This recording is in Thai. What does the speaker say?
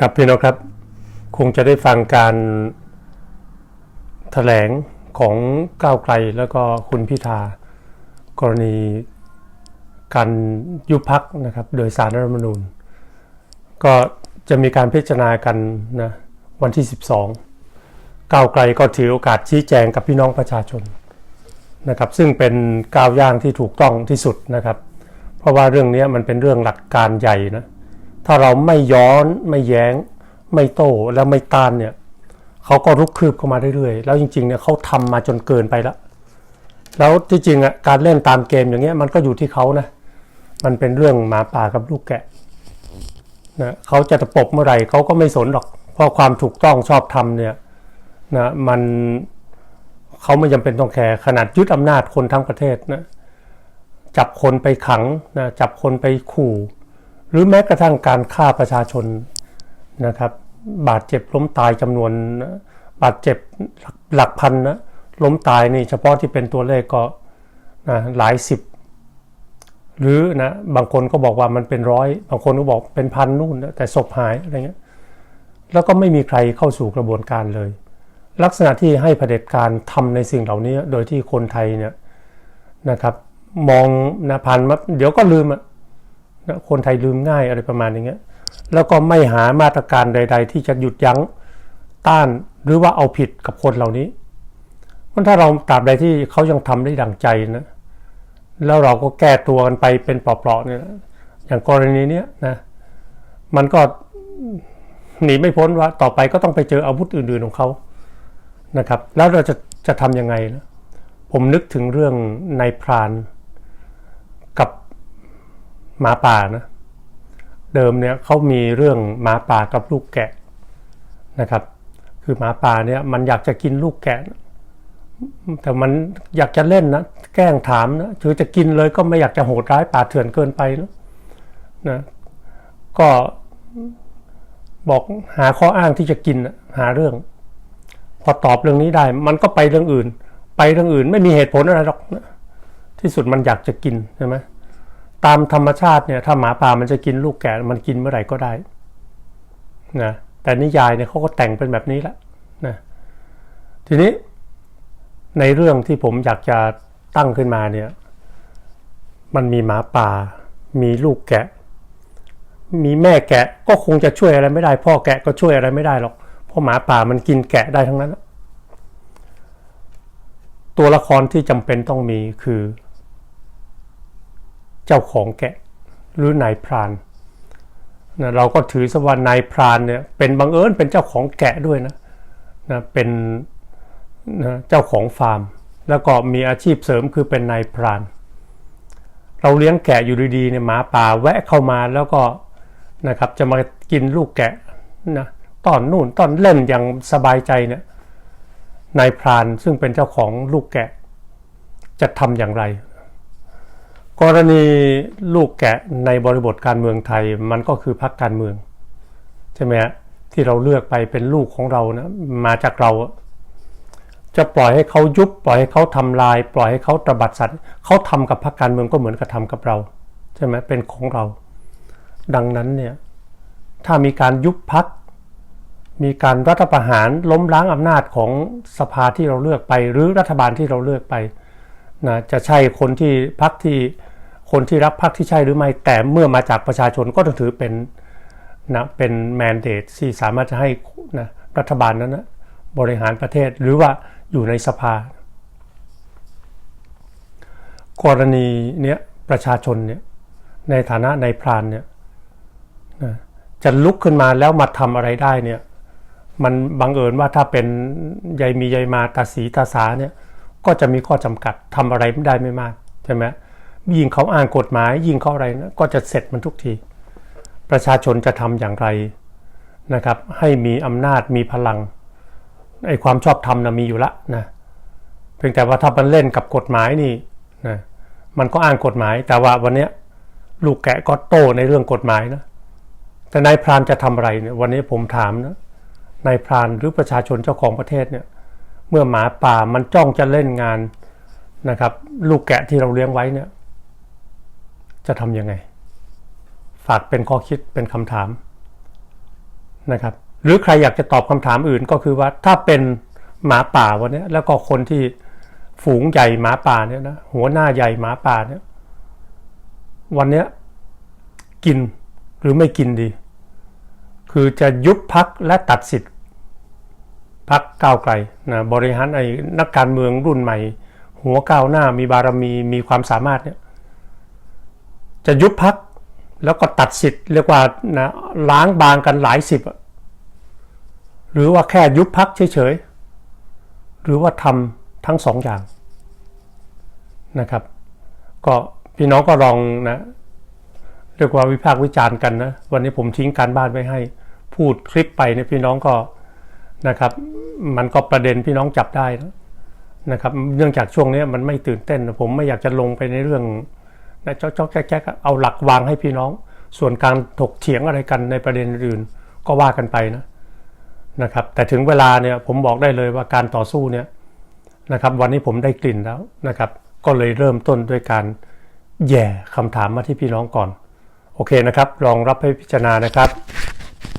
ครับพี่น้องครับคงจะได้ฟังการแถลงของก้าวไกลแล้วก็คุณพิธากรณีการยุบพักนะครับโดยสารรัฐธรรมนูญ ก็จะมีการพิจารณากันนะวันที่ 12 ก้าวไกลก็ถือโอกาสชี้แจงกับพี่น้องประชาชนนะครับซึ่งเป็นก้าวย่างที่ถูกต้องที่สุดนะครับ เพราะว่าเรื่องนี้มันเป็นเรื่องหลักการใหญ่นะ ถ้าเราไม่ย้อนไม่แย้ง ไม่โต้แล้วไม่ต้านเนี่ยเขาก็รุกคืบเข้ามาเรื่อยๆ แล้วจริงๆเนี่ยเขาทำมาจนเกินไปแล้วแล้วที่จริงอะการเล่นตามเกมอย่างเงี้ยมันก็อยู่ที่เขานะมันเป็นเรื่องหมาป่ากับลูกแกะนะเขาจะตะปบเมื่อไหร่เขาก็ไม่สนหรอก เพราะความถูกต้องชอบทำเนี่ยนะมันเขาไม่จำเป็นต้องแคร์ขนาดยึดอำนาจคนทั้งประเทศนะจับคนไปขังนะจับคนไปขู่ หรือแม้กระทั่งการฆ่าประชาชนนะครับ บาดเจ็บล้มตายจำนวนบาดเจ็บหลักพันนะล้มตายนี่เฉพาะที่เป็นตัวเลขก็นะหลายสิบ หรือนะบางคนก็บอกว่ามันเป็นร้อยบางคนก็บอกเป็นพันนู่นแต่ศพหายอะไรเงี้ยแล้วก็ไม่มีใครเข้าสู่กระบวนการเลย ลักษณะที่ให้เผด็จการทำในสิ่งเหล่านี้ โดยที่คนไทยเนี่ยนะครับ มองนะผ่านมาเดี๋ยวก็ลืมอะนะ คนไทยลืมง่ายอะไรประมาณอย่างเงี้ยแล้วก็ไม่หามาตรการใด ๆ ที่จะหยุดยั้งต้านหรือว่าเอาผิดกับคนเหล่านี้มันถ้าเราตราบใดที่เขายังทำได้ดังใจนะแล้วเราก็แก้ตัวกันไปเป็นเปลาะๆเนี่ยอย่างกรณีเนี้ยนะมันก็หนีไม่พ้นว่าต่อไปก็ต้องไปเจออาวุธอื่นๆของเขานะครับ แล้วเราจะจะทำยังไงนะผมนึกถึงเรื่องนายพราน หมาป่านะเดิมเนี่ยเขามีเรื่องหมาป่ากับลูกแกะนะครับ คือหมาป่าเนี่ยมันอยากจะกินลูกแกะ แต่มันอยากจะเล่นนะแกล้งถามนะคือจะกินเลยก็ไม่อยากจะโหดร้ายป่าเถื่อนเกินไปนะนะก็บอกหาข้ออ้างที่จะกินหาเรื่อง พอตอบเรื่องนี้ได้ มันก็ไปเรื่องอื่น ไปเรื่องอื่น ไม่มีเหตุผลอะไรหรอกนะที่สุดมันอยากจะกินใช่ไหม ตามธรรมชาติเนี่ยถ้าหมาป่ามันจะกินลูกแกะมันกินเมื่อไหร่ก็ได้นะแต่นิยายเนี่ยเขาก็แต่งเป็นแบบนี้แหละนะทีนี้ในเรื่องที่ผมอยากจะตั้งขึ้นมาเนี่ยมันมีหมาป่า มีลูกแกะ มีแม่แกะก็คงจะช่วยอะไรไม่ได้ พ่อแกะก็ช่วยอะไรไม่ได้หรอกเพราะหมาป่ามันกินแกะได้ทั้งนั้น ตัวละครที่จำเป็นต้องมีคือ เจ้าของแกะหรือนายพรานนะเราก็ถือสว่านายพรานเนี่ยเป็นบังเอิญเป็นเจ้าของแกะด้วยนะนะเป็นนะเจ้าของฟาร์ม แล้วก็มีอาชีพเสริมคือเป็นนายพราน เราเลี้ยงแกะอยู่ดีๆเนี่ยหมาป่าแวะเข้ามาแล้วก็นะครับจะมากินลูกแกะนะตอนนู่นตอนเล่นอย่างสบายใจเนี่ยนายพรานซึ่งเป็นเจ้าของลูกแกะ จะทำอย่างไร กรณีลูกแกะในบริบทการเมืองไทยมันก็คือพรรคการเมือง ใช่ไหมฮะที่เราเลือกไปเป็นลูกของเรานะมาจากเรา จะปล่อยให้เขายุบปล่อยให้เขาทำลาย ปล่อยให้เขาตระบัดสัตว์เขาทำกับพรรคการเมืองก็เหมือนกับทำกับเรา ใช่ไหมเป็นของเรา ดังนั้นเนี่ยถ้ามีการยุบพักมีการรัฐประหารล้มล้างอำนาจของสภาที่เราเลือกไป หรือรัฐบาลที่เราเลือกไป นะจะใช่คนที่พักที่คนที่รับพักที่ใช่หรือไม่ แต่เมื่อมาจากประชาชนก็ต้องถือเป็นนะเป็นแมนเดตที่สามารถจะให้นะรัฐบาลนั้นนะบริหารประเทศหรือว่าอยู่ในสภา กรณีเนี้ยประชาชนเนี่ยในฐานะในพรานเนี่ยนะจะลุกขึ้นมาแล้วมาทำอะไรได้เนี่ยมันบังเอิญว่าถ้าเป็นยายมียายมาตาสีตาสาเนี่ย ก็จะมีข้อจำกัดทำอะไรไม่ได้ไม่มากใช่ไหมยิงเขาอ้างกฎหมาย ยิงเขาอะไรนะก็จะเสร็จมันทุกที ประชาชนจะทำอย่างไรนะครับ ให้มีอำนาจมีพลังไอ้ความชอบธรรมนะมีอยู่ละนะเพียงแต่ว่าถ้ามันเล่นกับกฎหมายนี่นะมันก็อ้างกฎหมาย แต่ว่าวันนี้ลูกแกะก็โตในเรื่องกฎหมายนะแต่นายพรานจะทำอะไรเนี่ยวันนี้ผมถามนะนายพรานหรือประชาชนเจ้าของประเทศเนี่ย มื่อหมาป่ามันจ้องจะเล่นงานนะครับ ลูกแกะที่เราเลี้ยงไว้เนี่ย จะทำยังไง ฝากเป็นข้อคิดเป็นคำถามนะครับ หรือใครอยากจะตอบคำถามอื่นก็คือว่าถ้าเป็นหมาป่าวันนี้แล้วก็คนที่ฝูงใหญ่หมาป่าเนี่ยนะหัวหน้าใหญ่หมาป่าเนี่ย วันนี้กินหรือไม่กินดี คือจะยุบพักและตัดสิทธิ์ พักก้าวไกลนะบริหารไอ้นักการเมืองรุ่นใหม่ หัวก้าวหน้ามีบารมีมีความสามารถเนี่ยจะยุบพักแล้วก็ตัดสิทธิ์เรียกว่านะล้างบางกันหลายสิบ หรือว่าแค่ยุบพักเฉยๆ หรือว่าทำทั้งสองอย่างนะครับ ก็พี่น้องก็ลองนะเรียกว่าวิพากษ์วิจารณ์กันนะ วันนี้ผมทิ้งการบ้านไว้ให้ พูดคลิปไปเนี่ยพี่น้องก็ นะครับ มันก็ประเด็นพี่น้องจับได้นะนะครับ เนื่องจากช่วงนี้มันไม่ตื่นเต้น ผมไม่อยากจะลงไปในเรื่องนะจ๊อกจ๊อกแจ๊กแจ๊กเอาหลักวางให้พี่น้อง ส่วนการถกเถียงอะไรกันในประเด็นอื่นก็ว่ากันไปนะนะครับ แต่ถึงเวลาเนี่ยผมบอกได้เลยว่าการต่อสู้เนี่ยนะครับ วันนี้ผมได้กลิ่นแล้วนะครับ ก็เลยเริ่มต้นด้วยการแย่คำถามมาที่พี่น้องก่อน โอเคนะครับ ลองรับให้พิจารณานะครับ